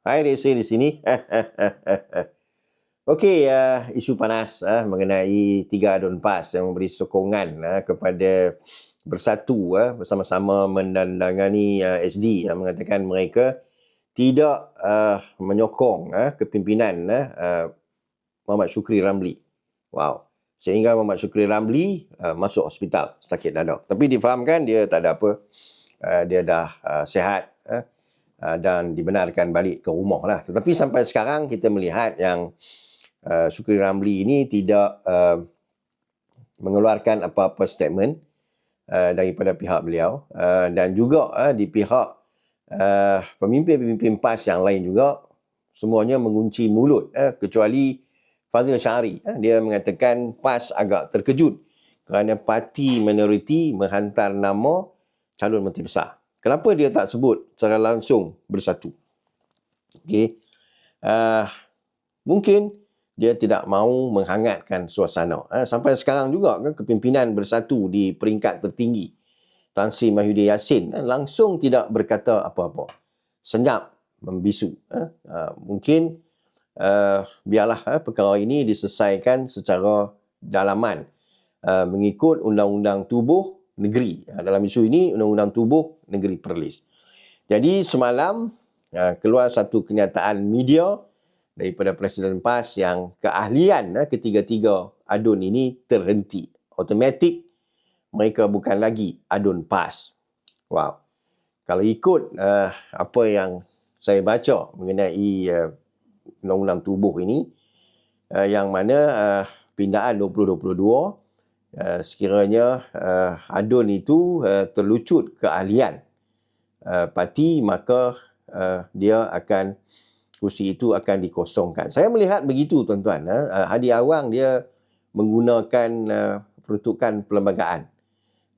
Hai Resi di sini. Okey, uh, isu panas uh, mengenai tiga adun PAS yang memberi sokongan uh, kepada bersatu uh, bersama-sama menandangani uh, SD yang mengatakan mereka tidak uh, menyokong uh, kepimpinan uh, Muhammad Syukri Ramli. Wow. Sehingga Muhammad Syukri Ramli uh, masuk hospital sakit dada. Tapi difahamkan dia tak ada apa. Uh, dia dah uh, sihat uh, uh, dan dibenarkan balik ke rumah lah. Tetapi sampai sekarang kita melihat yang uh, Syukri Ramli ini tidak uh, mengeluarkan apa-apa statement uh, daripada pihak beliau uh, dan juga uh, di pihak uh, pemimpin-pemimpin PAS yang lain juga semuanya mengunci mulut uh, kecuali Fazil Syari uh, dia mengatakan PAS agak terkejut kerana parti minoriti menghantar nama calon menteri besar. Kenapa dia tak sebut secara langsung bersatu? Okey. Uh, mungkin dia tidak mahu menghangatkan suasana. Eh, sampai sekarang juga kan kepimpinan bersatu di peringkat tertinggi. Tan Sri Mahyudin Yassin eh, langsung tidak berkata apa-apa. Senyap membisu. Eh, uh, mungkin uh, biarlah eh, perkara ini diselesaikan secara dalaman uh, mengikut undang-undang tubuh negeri. Uh, dalam isu ini undang-undang tubuh negeri Perlis. Jadi semalam uh, keluar satu kenyataan media daripada Presiden PAS yang keahlian eh, ketiga-tiga adun ini terhenti. Automatik mereka bukan lagi adun PAS. Wow. Kalau ikut uh, apa yang saya baca mengenai uh, undang-undang tubuh ini uh, yang mana uh, pindaan 2022 uh, sekiranya uh, adun itu uh, terlucut keahlian uh, parti maka uh, dia akan kursi itu akan dikosongkan. Saya melihat begitu tuan-tuan. Uh, Hadi Awang dia menggunakan uh, peruntukan perlembagaan.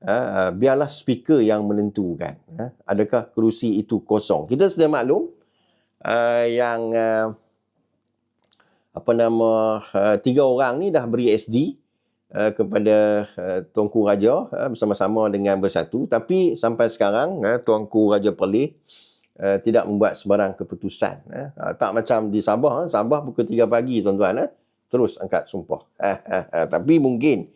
Uh, biarlah speaker yang menentukan. Uh, adakah kerusi itu kosong. Kita sudah maklum uh, yang uh, apa nama uh, tiga orang ni dah beri SD uh, kepada uh, Tuanku Raja uh, bersama-sama dengan bersatu. Tapi sampai sekarang uh, Tuanku Raja Perlis uh, tidak membuat sebarang keputusan. Uh, uh, tak macam di Sabah, uh, Sabah pukul 3 pagi tuan-tuan, uh, terus angkat sumpah. Uh, uh, uh, tapi mungkin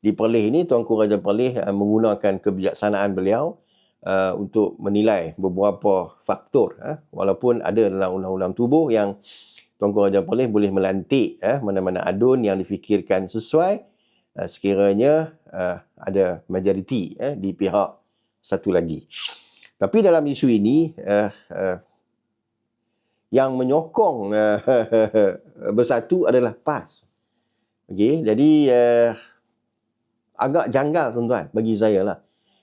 di Perlis ini, Tuanku Raja Perlis uh, menggunakan kebijaksanaan beliau uh, untuk menilai beberapa faktor. Uh, walaupun ada dalam undang-undang tubuh yang Tuanku Raja Perlis boleh melantik uh, mana-mana adun yang difikirkan sesuai uh, sekiranya uh, ada majoriti uh, di pihak satu lagi. Tapi dalam isu ini yang menyokong bersatu adalah PAS. Okey, jadi agak janggal tuan-tuan bagi saya lah.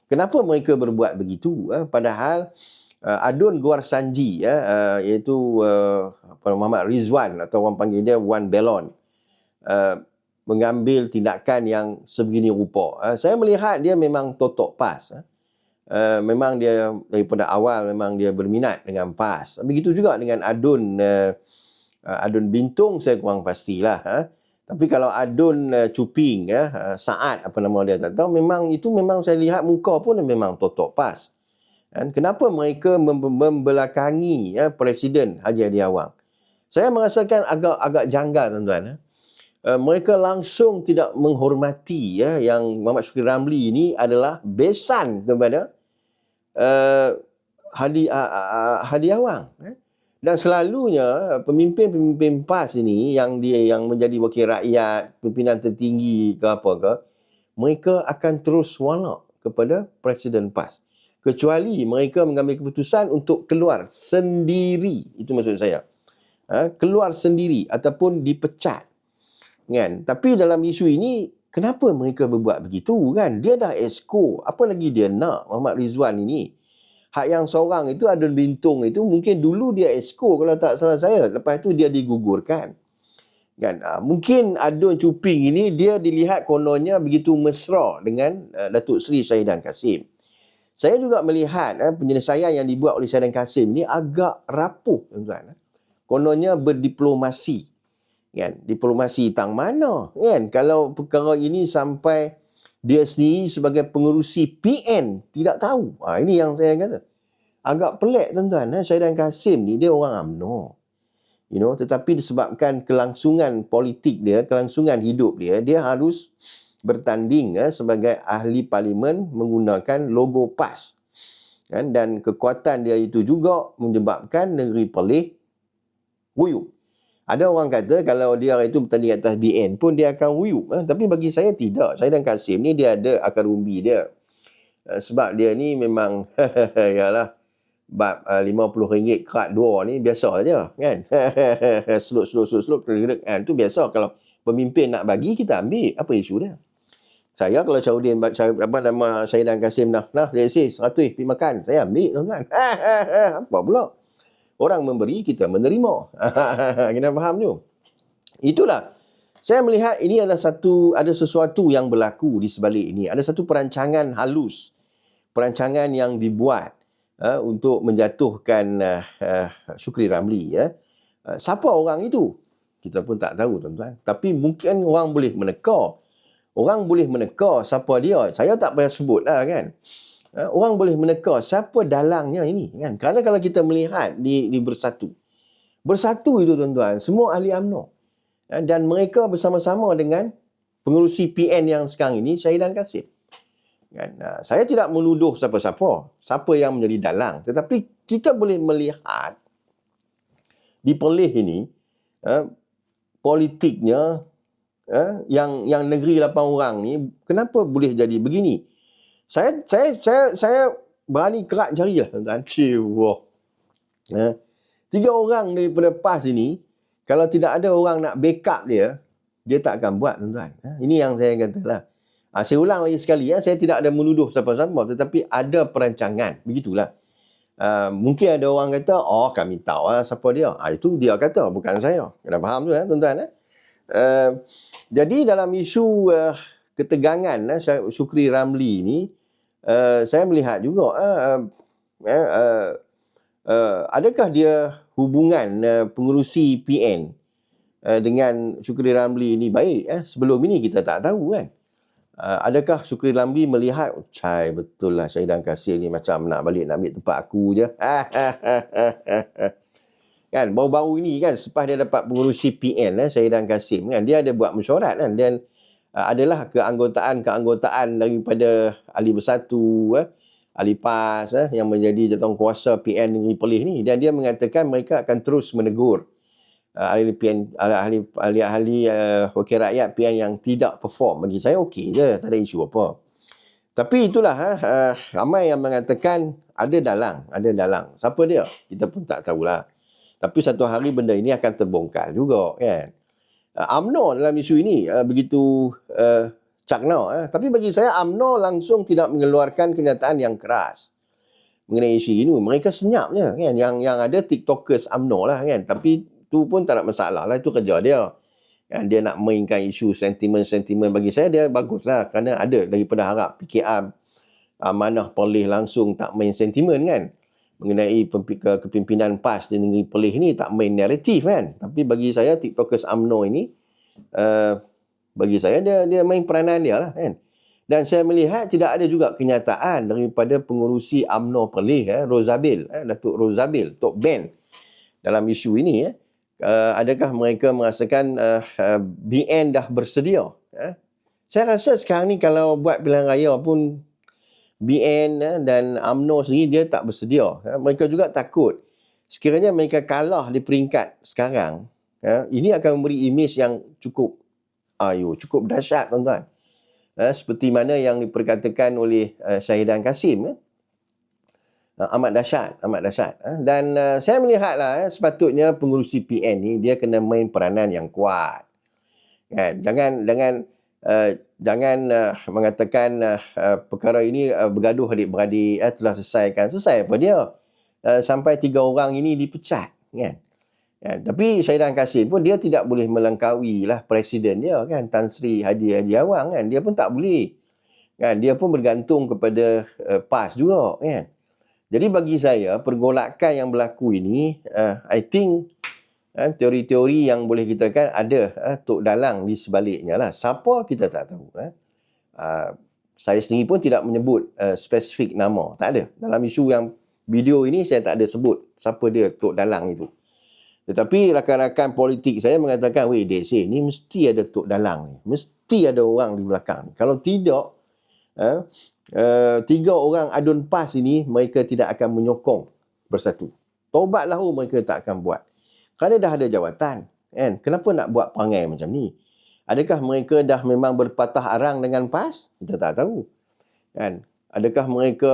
Kenapa mereka berbuat begitu? Padahal Adun Guar Sanji iaitu uh, Muhammad Rizwan atau orang panggil dia Wan Belon mengambil tindakan yang sebegini rupa. Uh, saya melihat dia memang totok PAS. Uh uh, memang dia daripada awal memang dia berminat dengan PAS. Begitu juga dengan adun uh, uh, adun bintung saya kurang pastilah. Ha? Tapi kalau adun uh, cuping ya, uh, saat apa nama dia tak tahu memang itu memang saya lihat muka pun memang totok PAS. Dan kenapa mereka mem- membelakangi ya, Presiden Haji Adi Awang? Saya merasakan agak agak janggal tuan-tuan. Ya. Uh, mereka langsung tidak menghormati ya yang Muhammad Syukri Ramli ini adalah besan kepada uh, hadi uh, uh, hadi awang eh? dan selalunya pemimpin-pemimpin PAS ini yang dia yang menjadi wakil rakyat pimpinan tertinggi ke apa ke mereka akan terus walak kepada presiden PAS kecuali mereka mengambil keputusan untuk keluar sendiri itu maksud saya ha? keluar sendiri ataupun dipecat kan tapi dalam isu ini Kenapa mereka berbuat begitu kan? Dia dah esko. Apa lagi dia nak Muhammad Rizwan ini? Hak yang seorang itu Adun Bintung itu mungkin dulu dia esko kalau tak salah saya. Lepas itu dia digugurkan. Kan? Uh, mungkin Adun Cuping ini dia dilihat kononnya begitu mesra dengan uh, Datuk Seri Syahidan Kasim. Saya juga melihat uh, penyelesaian yang dibuat oleh Syahidan Kasim ini agak rapuh tuan-tuan. Kononnya berdiplomasi kan diplomasi tang mana kan kalau perkara ini sampai dia sendiri sebagai pengerusi PN tidak tahu ha, ini yang saya kata agak pelik tuan-tuan. Eh? Syahidan Kasim ni dia orang UMNO. You know, tetapi disebabkan kelangsungan politik dia, kelangsungan hidup dia, dia harus bertanding eh, sebagai ahli parlimen menggunakan logo PAS. Kan? Dan kekuatan dia itu juga menyebabkan negeri Perlis wuyuk. Ada orang kata kalau dia itu bertanding atas BN pun dia akan wuyuk. Eh? Tapi bagi saya tidak. Saya dan Kasim ni dia ada akar umbi dia. Uh, sebab dia ni memang yalah bab uh, RM50 kerat dua ni biasa saja kan. slot slot slot slot kan tu biasa kalau pemimpin nak bagi kita ambil apa isu dia. Saya kalau Saudin apa nama saya dan Kasim nah nah dia say 100 pergi makan saya ambil tuan-tuan. apa pula? Orang memberi kita menerima. Kena faham tu. Itulah. Saya melihat ini adalah satu ada sesuatu yang berlaku di sebalik ini. Ada satu perancangan halus. Perancangan yang dibuat uh, untuk menjatuhkan uh, uh, Syukri Ramli ya. Uh, siapa orang itu? Kita pun tak tahu tuan-tuan. Tapi mungkin orang boleh meneka. Orang boleh meneka siapa dia. Saya tak payah sebutlah kan. Ha, orang boleh meneka siapa dalangnya ini kan? Kerana kalau kita melihat di di bersatu. Bersatu itu tuan-tuan semua ahli AMNO. Ha, dan mereka bersama-sama dengan pengurusi PN yang sekarang ini Syahidan Kasih kan? Saya tidak menuduh siapa-siapa siapa yang menjadi dalang. Tetapi kita boleh melihat di Perlis ini politiknya yang yang negeri 8 orang ni kenapa boleh jadi begini saya saya saya saya berani kerak jari lah tuan-tuan. Ha. Tiga orang daripada PAS ini, kalau tidak ada orang nak backup dia, dia tak akan buat tuan-tuan. Ha. Ini yang saya katalah. Ha, saya ulang lagi sekali ya, saya tidak ada menuduh siapa-siapa tetapi ada perancangan. Begitulah. Uh, mungkin ada orang kata, oh kami tahu lah siapa dia. Ha, itu dia kata, bukan saya. Kena faham tu ya, tuan-tuan. Eh? Uh, jadi dalam isu uh, ketegangan uh, Syukri Ramli ni, uh, saya melihat juga uh, uh, uh, adakah dia hubungan uh, pengurusi PN uh, dengan Syukri Ramli ini baik eh? sebelum ini kita tak tahu kan uh, adakah Syukri Ramli melihat cai betul lah Syahidan Kasir ni macam nak balik nak ambil tempat aku je kan baru-baru ini kan selepas dia dapat pengurusi PN eh, Syahidan Kasim kan dia ada buat mesyuarat kan dan adalah keanggotaan-keanggotaan daripada ahli bersatu eh, ahli PAS eh, yang menjadi jawatan PN Negeri Perlis ni. Dan dia mengatakan mereka akan terus menegur uh, ahli PN ahli ahli ahli uh, wakil rakyat PN yang tidak perform. Bagi saya okey je tak ada isu apa. Tapi itulah uh, ramai yang mengatakan ada dalang ada dalang. Siapa dia? Kita pun tak tahulah. Tapi satu hari benda ini akan terbongkar juga kan uh, UMNO dalam isu ini uh, begitu uh, cakna. Uh. Tapi bagi saya UMNO langsung tidak mengeluarkan kenyataan yang keras mengenai isu ini. Mereka senyap je kan. Yang, yang ada tiktokers UMNO lah kan. Tapi tu pun tak ada masalah lah. Itu kerja dia. Kan? Dia nak mainkan isu sentimen-sentimen bagi saya dia bagus lah. Kerana ada daripada harap PKR amanah perlih langsung tak main sentimen kan mengenai kepimpinan PAS di negeri Perlis ni tak main naratif kan. Tapi bagi saya TikTokers AMNO ini uh, bagi saya dia dia main peranan dia lah kan. Dan saya melihat tidak ada juga kenyataan daripada pengurusi AMNO Perlis eh, Rozabil, eh, Datuk Rozabil, Tok Ben dalam isu ini eh. Uh, adakah mereka merasakan uh, uh, BN dah bersedia? Eh? Saya rasa sekarang ni kalau buat pilihan raya pun BN eh, dan AMNO sendiri dia tak bersedia. Eh. Mereka juga takut sekiranya mereka kalah di peringkat sekarang, eh, ini akan memberi imej yang cukup ayo cukup dahsyat tuan-tuan. Seperti mana yang diperkatakan oleh Syahidan Kasim. Amat dahsyat, amat dahsyat. Dan saya melihatlah sepatutnya pengurusi PN ni dia kena main peranan yang kuat. Kan? Jangan jangan uh, jangan uh, mengatakan uh, perkara ini uh, bergaduh adik-beradik uh, telah selesaikan. Selesai apa dia? Uh, sampai tiga orang ini dipecat. Kan? Ya, tapi Syahidan Kasim pun dia tidak boleh melangkaui lah presiden dia kan Tan Sri Haji Haji Awang kan dia pun tak boleh kan dia pun bergantung kepada uh, PAS juga kan jadi bagi saya pergolakan yang berlaku ini uh, I think eh, teori-teori yang boleh kita kan ada eh, tok dalang di sebaliknya lah. Siapa kita tak tahu. Eh. Uh, saya sendiri pun tidak menyebut uh, spesifik nama. Tak ada. Dalam isu yang video ini saya tak ada sebut siapa dia Tok Dalang itu. Tetapi rakan-rakan politik saya mengatakan, weh DC, ni mesti ada Tok Dalang ni. Mesti ada orang di belakang ni. Kalau tidak, uh, uh, tiga orang adun PAS ini, mereka tidak akan menyokong bersatu. Tobat lahu mereka tak akan buat. Kerana dah ada jawatan. Kan? Kenapa nak buat perangai macam ni? Adakah mereka dah memang berpatah arang dengan PAS? Kita tak tahu. Kan? Adakah mereka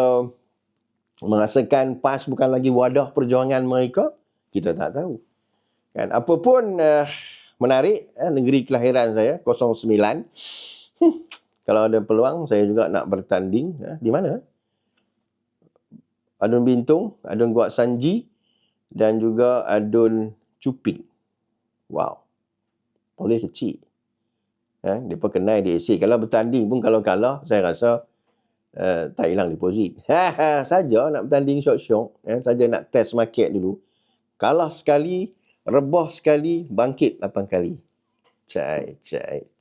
merasakan PAS bukan lagi wadah perjuangan mereka? Kita tak tahu. Kan? Apapun uh, menarik, eh, negeri kelahiran saya, 09. Hmm, kalau ada peluang, saya juga nak bertanding. Eh, di mana? Adun Bintung, Adun Guak Sanji, dan juga Adun Cuping. Wow. Boleh kecil. Eh, dia kenal di AC. Kalau bertanding pun kalau kalah, saya rasa uh, tak hilang deposit. saja nak bertanding syok-syok. Eh, saja nak test market dulu. Kalah sekali, rebah sekali, bangkit lapan kali. Cai, cai, cai.